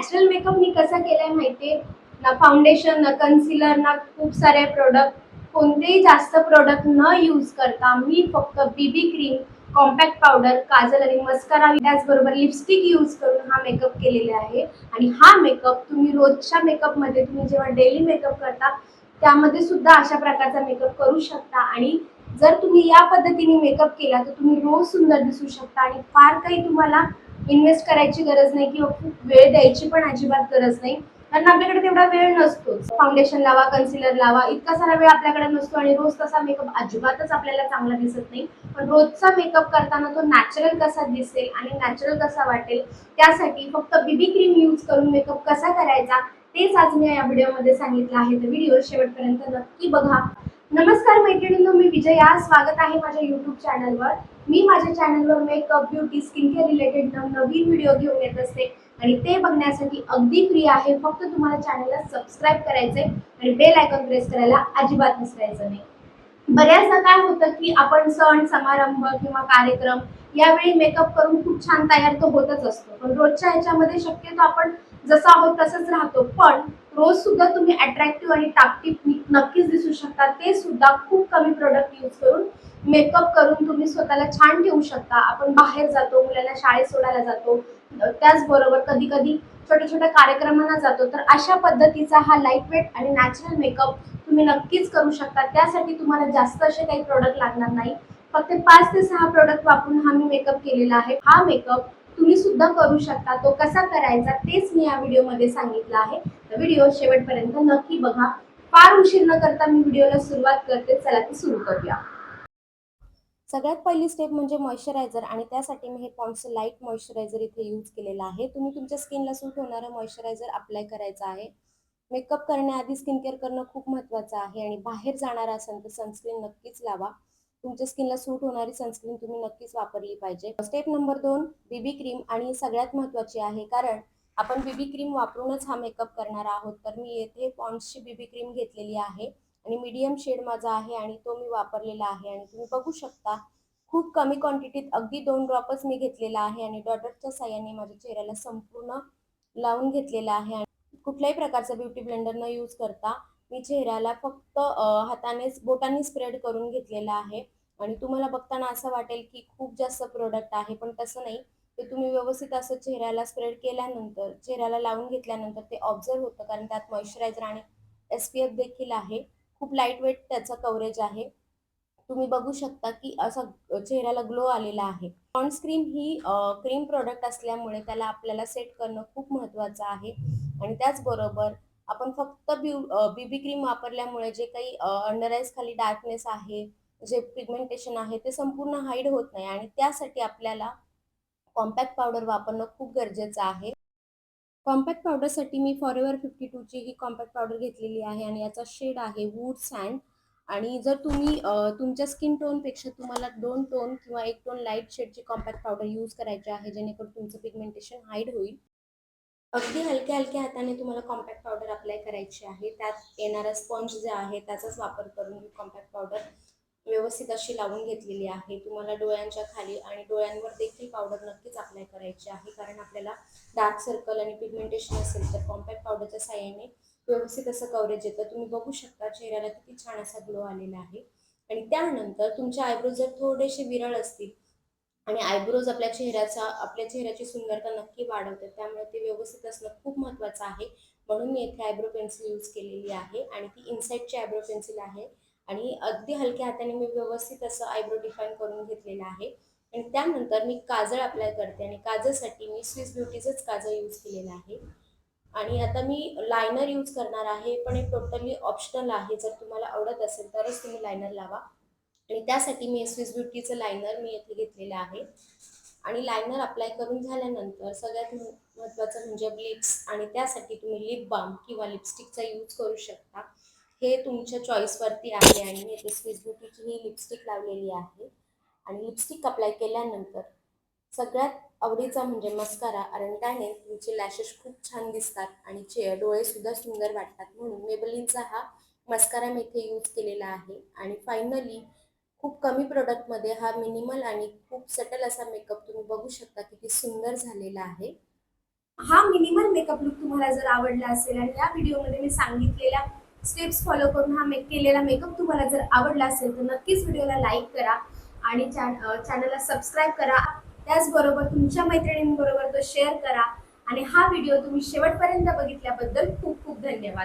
Natural makeup मी कसा केलाय माहितीये? ना फाउंडेशन ना कन्सिलर ना खूप सारे प्रोडक्ट कोणतेही जास्त प्रोडक्ट न यूज करता मी फक्त BB cream compact powder kajal आणि मस्कारा त्याचबरोबर लिपस्टिक यूज करून हा मेकअप केलेला आहे. आणि हा मेकअप तुम्ही रोजच्या मेकअपमध्ये तुम्ही जेव्हा डेली मेकअप करता त्यामध्ये सुद्धा अशा प्रकारचा मेकअप करू शकता. आणि जर तुम्ही या पद्धतीने मेकअप केला तर तुम्ही रोज सुंदर दिसू शकता. आणि फार काही तुम्हाला इन्व्हेस्ट करायची गरज नाही किंवा खूप वेळ द्यायची पण अजिबात गरज नाही. कारण आपल्याकडे तेवढा वेळ नसतोच फाउंडेशन लावा कन्सिलर लावा इतका सारा वेळ आपल्याकडे नसतो आणि रोज तसा मेकअप अजिबातच आपल्याला चांगला दिसत नाही. पण रोजचा मेकअप करताना तो नॅचरल कसा दिसेल आणि नॅचरल कसा वाटेल त्यासाठी फक्त बीबी क्रीम यूज करून मेकअप कसा करायचा तेच आज मी या व्हिडिओमध्ये सांगितलं आहे. तर व्हिडिओ शेवटपर्यंत नक्की बघा. नमस्कार मैत्रिणींनो मी विजया. स्वागत आहे माझ्या युट्यूब चॅनलवर मी माझ्या चॅनलवर makeup beauty skin care related नवीन व्हिडिओ घेऊन येत असते. आणि ते बघण्यासाठी अगदी फ्री आहे. फक्त तुम्हाला चॅनलला सबस्क्राईब करायचंय आणि बेल आयकॉन प्रेस करायला अजिबात विसरायचं नाही. बऱ्याचदा काय होतं की आपण सण समारंभ किंवा कार्यक्रम यावेळी मेकअप करून खूप छान तयार तो होतच असतो. पण रोजच्या ह्याच्यामध्ये शक्यतो आपण जसं आहोत तसंच राहतो. पण रोज सुद्धा तुम्ही अट्रॅक्टिव्ह आणि टापटीप नक्कीच दिसू शकता. ते सुद्धा खूप कमी प्रोडक्ट यूज करून मेकअप करून तुम्ही स्वतःला छान ठेवू शकता. आपण बाहेर जातो मुलांना शाळेत सोडायला जातो. त्याचबरोबर कधी कधी छोट्या छोट्या कार्यक्रमांना जातो. तर अशा पद्धतीचा हा लाइट वेट आणि नॅचरल मेकअप तुम्ही नक्कीच करू शकता. त्यासाठी तुम्हाला जास्त असे काही प्रोडक्ट लागणार नाही. फक्त पाच ते सहा प्रोडक्ट वापरून हा मी मेकअप केलेला आहे. हा मेकअप तुम्ही सुद्धा करू शकता. तो कसा करायचा तेच मी या व्हिडिओमध्ये सांगितलं आहे. तर व्हिडिओ शेवटपर्यंत नक्की बघा. फार उशीर न करता मी व्हिडिओला सुरुवात करते. चला ती सुरू करूया. सगळ्यात पहिली स्टेप म्हणजे मॉइश्चरायझर आणि त्यासाठी मी हे पॉन्डचं लाइट मॉइश्चरायझर इथे यूज केलेलं आहे. तुम्ही तुमच्या स्किनला सूट होणारं मॉइश्चरायझर अप्लाय करायचं आहे. मेकअप करण्याआधी स्किन केअर करणं खूप महत्त्वाचं आहे आणि बाहेर जाणार असेल तर सनस्क्रीन नक्कीच लावा. तुमच्या स्किनला सूट होणारी सनस्क्रीन तुम्ही नक्कीच वापरली पाहिजे. स्टेप नंबर दोन बीबी क्रीम आणि सगळ्यात महत्त्वाची आहे कारण आपण बीबी क्रीम वापरूनच हा मेकअप करणार आहोत. तर मी येथे पॉन्ड्सची बीबी क्रीम घेतलेली आहे आणि मीडियम शेड माझा आहे आणि तो मी वापरलेला आहे. आणि तुम्ही बघू शकता खूप कमी क्वांटिटीत अगदी दोन ड्रॉपच मी घेतलेला आहे आणि डॉटरच्या साह्याने माझ्या चेहऱ्याला संपूर्ण लावून घेतलेला आहे. आणि कुठल्याही प्रकारचा ब्युटी ब्लेंडर न यूज करता मी चेहऱ्याला फक्त हातानेच बोटाने स्प्रेड करून घेतलेला आहे. आणि तुम्हाला बघताना असं वाटेल की खूप जास्त प्रोडक्ट आहे पण तसं नाही. ते तुम्ही व्यवस्थित असं चेहऱ्याला स्प्रेड केल्यानंतर चेहऱ्याला लावून घेतल्यानंतर ते ऑब्झर्व होतं. कारण त्यात मॉइश्चरायझर आणि एस पी एफ देखील आहे. खूप लाइट वेट त्याचं कव्हरेज आहे. तुम्ही बघू शकता की असा चेहऱ्याला ग्लो आलेला आहे. सनस्क्रीन ही क्रीम प्रोडक्ट असल्यामुळे त्याला आपल्याला सेट करणं खूप महत्त्वाचं आहे. आणि त्याचबरोबर आपण फक्त बीबी क्रीम वापरल्यामुळे जे काही अंडर आईज खाली डार्कनेस आहे जे पिगमेंटेशन आहे ते संपूर्ण हाईड होत नाही आणि त्यासाठी आपल्याला कॉम्पॅक्ट पावडर वापरणं खूप गरजेचं आहे. कॉम्पॅक्ट पावडरसाठी मी फॉर एव्हर फिफ्टी टूची ही कॉम्पॅक्ट पावडर घेतलेली आहे आणि याचा शेड आहे वूड सँड आणि जर तुम्ही तुमच्या स्किन टोनपेक्षा तुम्हाला दोन टोन किंवा एक टोन लाइट शेडची कॉम्पॅक्ट पावडर यूज करायची आहे जेणेकरून तुमचं पिगमेंटेशन हाईड होईल. अगदी हलक्या हलक्या हाताने तुम्हाला कॉम्पॅक्ट पावडर अप्लाय करायची आहे. त्यात येणारा स्पंज जे आहे त्याचाच वापर करून मी कॉम्पॅक्ट पावडर व्यवस्थित अशी लावून घेतलेली आहे. तुम्हाला डोळ्यांच्या खाली आणि डोळ्यांवर देखील पावडर नक्कीच अप्लाय करायची आहे. कारण आपल्याला डार्क सर्कल आणि पिगमेंटेशन असेल तर कॉम्पॅक्ट पावडरच्या साह्याने व्यवस्थित असं कव्हरेज येतं. तुम्ही बघू शकता चेहऱ्याला किती छान असा ग्लो आलेला आहे. आणि त्यानंतर तुमचे आयब्रोज जर थोडेसे विरळ असतील आणि आयब्रोज आपल्या चेहऱ्याचा आपल्या चेहऱ्याची सुंदरता नक्की वाढवतात त्यामुळे ते व्यवस्थित असणं खूप महत्त्वाचं आहे. म्हणून मी येथे आयब्रो पेन्सिल यूज केलेली आहे आणि ती इनसाईडची आयब्रो पेन्सिल आहे. आणि अगदी हलक्या हाताने मी व्यवस्थित असं आयब्रो डिफाईन करून घेतलेलं आहे. आणि त्यानंतर मी काजळ अप्लाय करते आणि काजळसाठी मी स्विस ब्युटीचंच काजळ यूज केलेलं आहे. आणि आता मी लायनर यूज करणार आहे पण हे टोटली ऑप्शनल आहे. जर तुम्हाला आवडत असेल तरच तुम्ही लायनर लावा. आणि त्यासाठी मी स्विस ब्युटीचं लायनर मी येथे घेतलेलं आहे. आणि लायनर अप्लाय करून झाल्यानंतर सगळ्यात महत्त्वाचं म्हणजे लिप्स आणि त्यासाठी तुम्ही लिप बाम किंवा लिपस्टिकचा यूज करू शकता. हे तुमच्या चॉईसवरती आहे आणि मी येथे स्विस ब्युटीची ही लिपस्टिक लावलेली आहे. आणि लिपस्टिक अप्लाय केल्यानंतर सगळ्यात आवडीचा म्हणजे मस्कारा कारण त्याने तुमचे लॅशेस खूप छान दिसतात आणि चे डोळेसुद्धा सुंदर वाटतात. म्हणून मेबलिनचा हा मस्कारा मी इथे यूज केलेला आहे. आणि फायनली खूप कमी प्रोडक्टमध्ये हा मिनिमल आणि खूप सटल असा मेकअप तुम्ही बघू शकता किती सुंदर झालेला आहे. हा मिनिमल मेकअप लुक तुम्हाला जर आवडला असेल आणि या व्हिडिओमध्ये मी सांगितलेल्या स्टेप्स फॉलो करून हा मेक केलेला मेकअप तुम्हाला जर आवडला असेल तर नक्कीच व्हिडिओला लाईक करा आणि चॅनलला सबस्क्राईब करा. त्याचबरोबर तुमच्या मैत्रिणींबरोबर तो शेअर करा आणि हा व्हिडिओ तुम्ही शेवटपर्यंत बघितल्याबद्दल खूप खूप धन्यवाद.